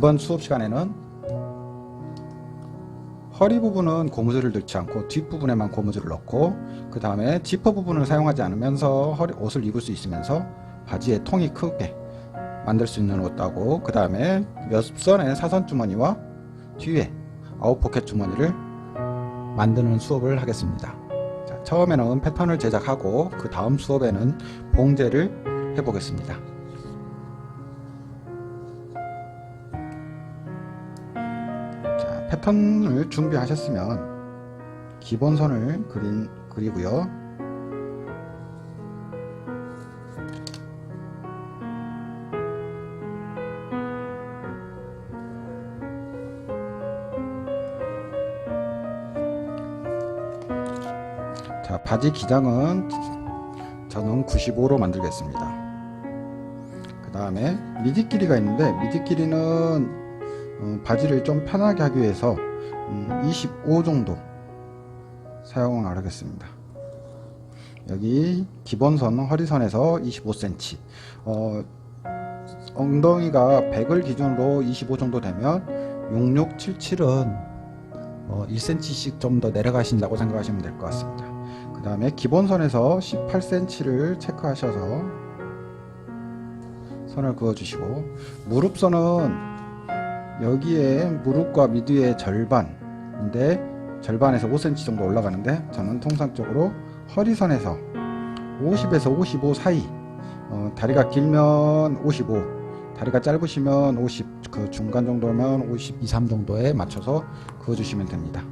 이번 수업 시간에는 허리 부분은 고무줄을 넣지 않고 뒷부분에만 고무줄을 넣고 그 다음에 지퍼 부분을 사용하지 않으면서 허리 옷을 입을 수 있으면서 바지에 통이 크게 만들 수 있는 옷하고 그 다음에 옆선에 사선 주머니와 뒤에 아웃 포켓 주머니를 만드는 수업을 하겠습니다. 자, 처음에는 패턴을 제작하고 그 다음 수업에는 봉제를 해보겠습니다. 패턴을 준비하셨으면 기본선을 그린, 그리고요. 자, 바지 기장은 저는 95로 만들겠습니다. 그 다음에 미디 길이가 있는데 미디 길이는 어, 바지를 좀 편하게 하기 위해서 음, 25 정도 사용을 하겠습니다. 여기 기본선 허리선에서 25cm 어, 엉덩이가 100을 기준으로 25 정도 되면 6677은 어, 1cm씩 좀 더 내려가신다고 생각하시면 될 것 같습니다. 그 다음에 기본선에서 18cm를 체크하셔서 선을 그어주시고 무릎선은 여기에 무릎과 미드의 절반인데 절반에서 5cm 정도 올라가는데 저는 통상적으로 허리선에서 50에서 55 사이 어, 다리가 길면 55 다리가 짧으시면 50 그 중간 정도면 52, 3 정도에 맞춰서 그어주시면 됩니다.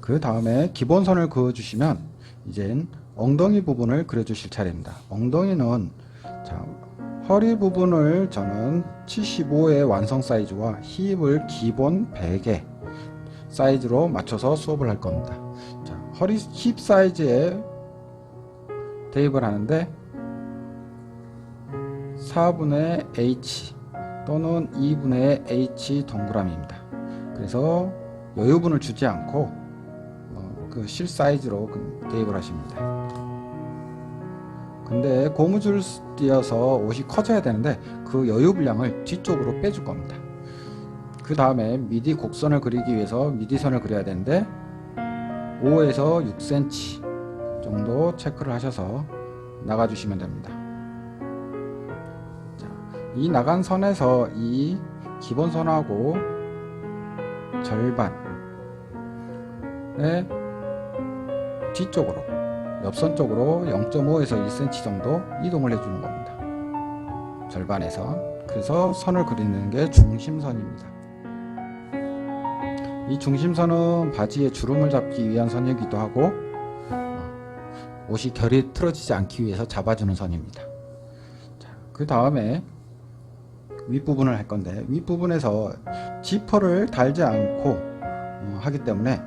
그 다음에 기본선을 그어주시면 이젠 엉덩이 부분을 그려주실 차례입니다. 엉덩이는 자, 허리 부분을 저는 75의 완성 사이즈와 힙을 기본 100의 사이즈로 맞춰서 수업을 할 겁니다. 자, 허리 힙 사이즈에 대입을 하는데 4분의 H 또는 2분의 H 동그라미입니다. 그래서 여유분을 주지 않고 어, 그실 사이즈로 그 대입을 하십니다. 근데 고무줄 띄어서 옷이 커져야 되는데 그 여유 분량을 뒤쪽으로 빼줄 겁니다. 그 다음에 미디 곡선을 그리기 위해서 미디선을 그려야 되는데 5에서 6cm 정도 체크를 하셔서 나가주시면 됩니다. 자, 이 나간 선에서 이 기본선하고 절반의 뒤쪽으로 옆선 쪽으로 0.5에서 1cm 정도 이동을 해주는 겁니다. 절반에서 그래서 선을 그리는 게 중심선입니다. 이 중심선은 바지에 주름을 잡기 위한 선이기도 하고 어, 옷이 결이 틀어지지 않기 위해서 잡아주는 선입니다. 그 다음에 윗부분을 할 건데 윗부분에서 지퍼를 달지 않고 어, 하기 때문에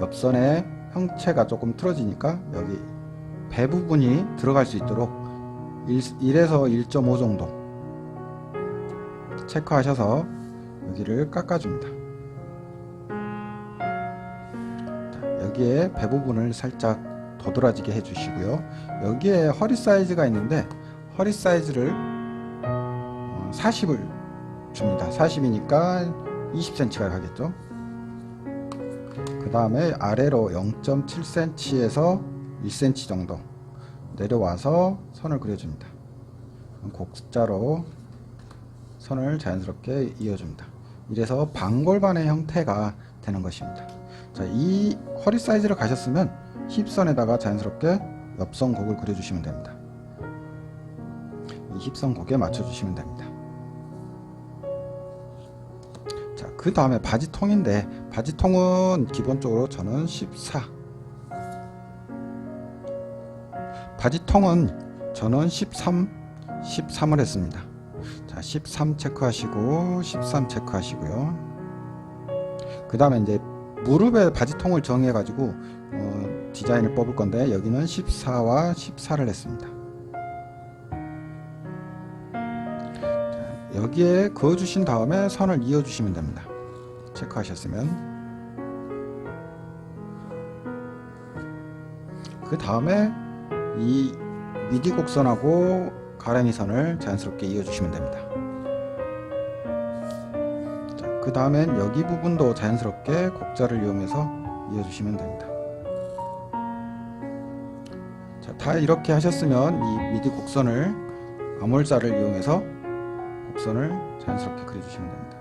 옆선에 형체가 조금 틀어지니까 여기 배 부분이 들어갈 수 있도록 1, 1에서 1.5 정도 체크하셔서 여기를 깎아줍니다. 자, 여기에 배 부분을 살짝 도드라지게 해주시고요. 여기에 허리 사이즈가 있는데 허리 사이즈를 40을 줍니다. 40이니까 20cm가 가겠죠. 그 다음에 아래로 0.7cm에서 1cm 정도 내려와서 선을 그려줍니다. 곡자로 선을 자연스럽게 이어줍니다. 이래서 방골반의 형태가 되는 것입니다. 자, 이 허리 사이즈를 가셨으면 힙선에다가 자연스럽게 옆선 곡을 그려주시면 됩니다. 이 힙선 곡에 맞춰주시면 됩니다. 자, 그 다음에 바지 통인데 바지통은 기본적으로 저는 14 바지통은 저는 13 13을 했습니다. 자, 13 체크하시고 13 체크하시고요. 그 다음에 이제 무릎에 바지통을 정해 가지고 어, 디자인을 뽑을 건데 여기는 14와 14를 했습니다. 여기에 그어 주신 다음에 선을 이어 주시면 됩니다. 체크하셨으면 그 다음에 이 미디 곡선하고 가랑이 선을 자연스럽게 이어주시면 됩니다. 자, 그 다음엔 여기 부분도 자연스럽게 곡자를 이용해서 이어주시면 됩니다. 자, 다 이렇게 하셨으면 이 미디 곡선을 아몰자를 이용해서 곡선을 자연스럽게 그려주시면 됩니다.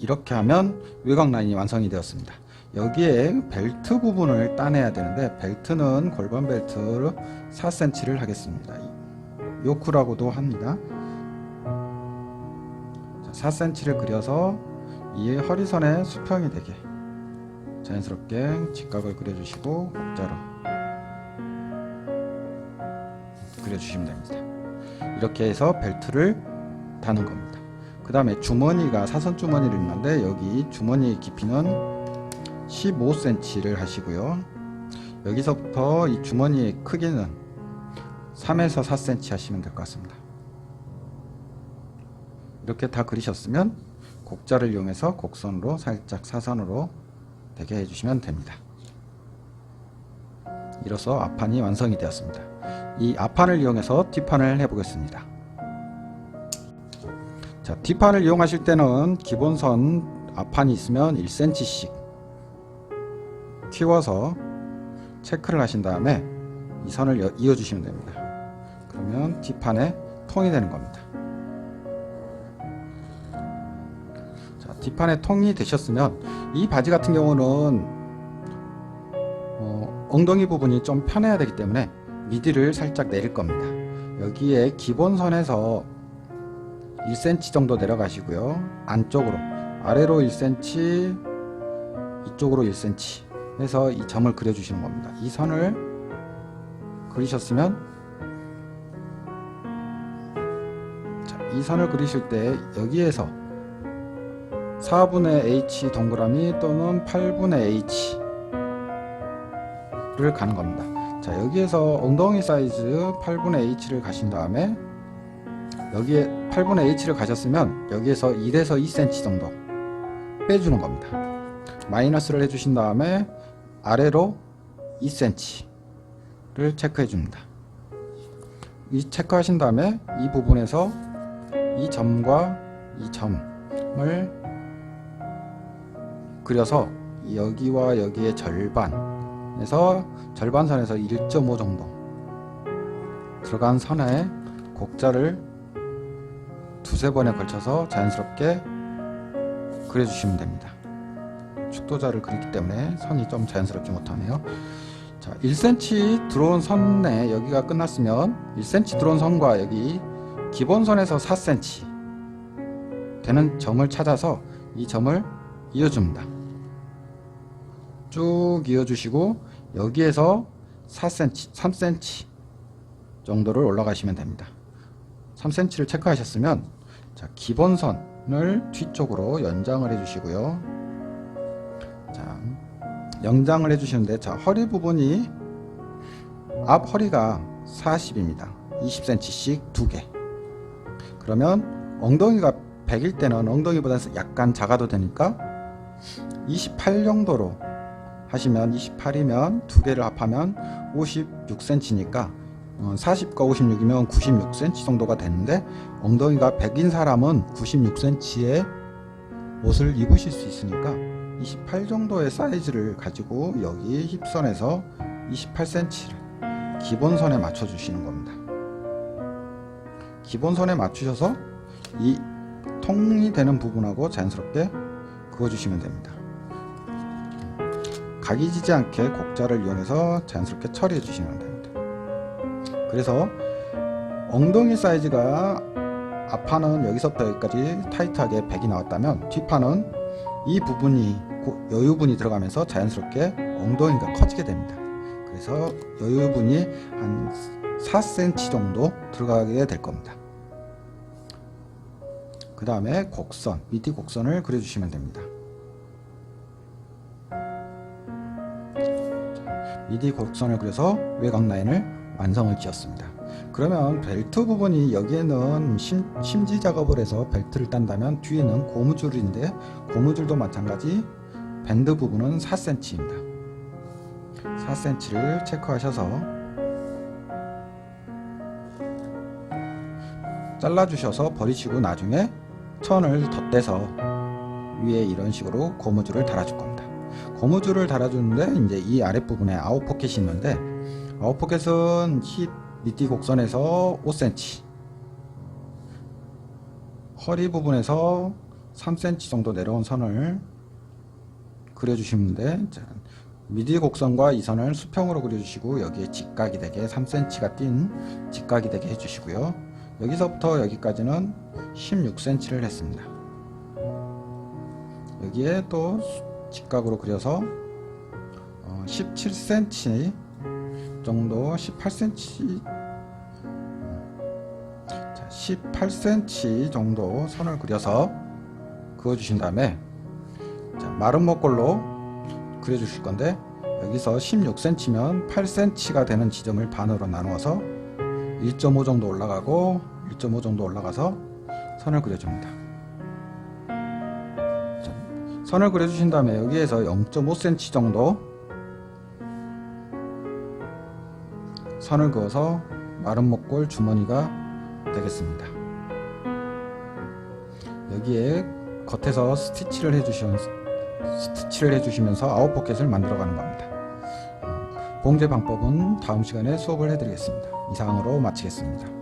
이렇게 하면 외곽 라인이 완성이 되었습니다. 여기에 벨트 부분을 따내야 되는데 벨트는 골반 벨트로 4cm를 하겠습니다. 요크라고도 합니다. 자, 4cm를 그려서 이 허리선에 수평이 되게 자연스럽게 직각을 그려주시고 곡자로 그려주시면 됩니다. 이렇게 해서 벨트를 다는 겁니다. 그 다음에 주머니가 사선 주머니를 있는데 여기 주머니 깊이는 15cm를 하시고요. 여기서부터 이 주머니의 크기는 3에서 4cm 하시면 될 것 같습니다. 이렇게 다 그리셨으면 곡자를 이용해서 곡선으로 살짝 사선으로 되게 해주시면 됩니다. 이로써 앞판이 완성이 되었습니다. 이 앞판을 이용해서 뒷판을 해보겠습니다. 자, 뒷판을 이용하실 때는 기본선 앞판이 있으면 1cm씩 키워서 체크를 하신 다음에 이 선을 여- 이어주시면 됩니다. 그러면 뒷판에 통이 되는 겁니다. 자, 뒷판에 통이 되셨으면 이 바지 같은 경우는 어, 엉덩이 부분이 좀 편해야 되기 때문에 미디를 살짝 내릴 겁니다. 여기에 기본선에서 1cm 정도 내려가시고요. 안쪽으로 아래로 1cm 이쪽으로 1cm 해서 이 점을 그려주시는 겁니다. 이 선을 그리셨으면 자, 이 선을 그리실 때 여기에서 4분의 h 동그라미 또는 8분의 h를 가는 겁니다. 자 여기에서 엉덩이 사이즈 8분의 h를 가신 다음에 여기에 8분의 h를 가셨으면 여기에서 1에서 2cm 정도 빼주는 겁니다. 마이너스를 해주신 다음에 아래로 2cm를 체크해 줍니다. 이 체크하신 다음에 이 부분에서 이 점과 이 점을 그려서 여기와 여기의 절반에서 절반선에서 1.5 정도 들어간 선에 곡자를 두세 번에 걸쳐서 자연스럽게 그려주시면 됩니다. 축도자를 그리기 때문에 선이 좀 자연스럽지 못하네요. 자, 1cm 들어온 선에 여기가 끝났으면 1cm 들어온 선과 여기 기본선에서 4cm 되는 점을 찾아서 이 점을 이어줍니다. 쭉 이어주시고 여기에서 4cm, 3cm 정도를 올라가시면 됩니다. 3cm를 체크하셨으면 자, 기본선을 뒤쪽으로 연장을 해주시고요. 자, 연장을 해주시는데 자 허리 부분이 앞 허리가 40입니다. 20cm씩 두 개. 그러면 엉덩이가 100일 때는 엉덩이보다 약간 작아도 되니까 28 정도로 하시면 28이면 두 개를 합하면 56cm니까 40과 56이면 96cm 정도가 되는데 엉덩이가 100인 사람은 96cm의 옷을 입으실 수 있으니까 28 정도의 사이즈를 가지고 여기 힙선에서 28cm를 기본선에 맞춰 주시는 겁니다. 기본선에 맞추셔서 이 통이 되는 부분하고 자연스럽게 그어 주시면 됩니다. 각이 지지 않게 곡자를 이용해서 자연스럽게 처리해 주시면 됩니다. 그래서 엉덩이 사이즈가 앞판은 여기서부터 여기까지 타이트하게 100이 나왔다면 뒷판은 이 부분이 고- 여유분이 들어가면서 자연스럽게 엉덩이가 커지게 됩니다. 그래서 여유분이 한 4cm 정도 들어가게 될 겁니다. 그 다음에 곡선, 미디 곡선을 그려주시면 됩니다. 미디 곡선을 그려서 외곽 라인을 완성을 지었습니다. 그러면 벨트 부분이 여기에는 심, 심지 작업을 해서 벨트를 딴다면 뒤에는 고무줄인데 고무줄도 마찬가지 밴드 부분은 4cm입니다. 4cm를 체크하셔서 잘라주셔서 버리시고 나중에 천을 덧대서 위에 이런 식으로 고무줄을 달아줄 겁니다. 고무줄을 달아주는데 이제 이 아랫부분에 아웃 포켓이 있는데 아웃 포켓은 힙 밑뒤 곡선에서 5cm 허리 부분에서 3cm 정도 내려온 선을. 자, 미디 곡선과 이 선을 수평으로 그려주시고 여기에 직각이 되게 3cm가 띈 직각이 되게 해주시고요. 여기서부터 여기까지는 16cm를 했습니다. 여기에 또 직각으로 그려서 어, 17cm 정도 18cm 자, 18cm 정도 선을 그려서 그어 주신 다음에 자, 마른 목골로 그려 주실 건데 여기서 16cm면 8cm가 되는 지점을 반으로 나누어서 1.5 정도 올라가고 1.5 정도 올라가서 선을 그려 줍니다. 선을 그려 주신 다음에 여기에서 0.5cm 정도 선을 그어서 마른 목골 주머니가 되겠습니다. 여기에 겉에서 스티치를 해주시면서 스티치를 해주시면서 아웃 포켓을 만들어가는 겁니다. 어, 봉제 방법은 다음 시간에 수업을 해드리겠습니다. 이상으로 마치겠습니다.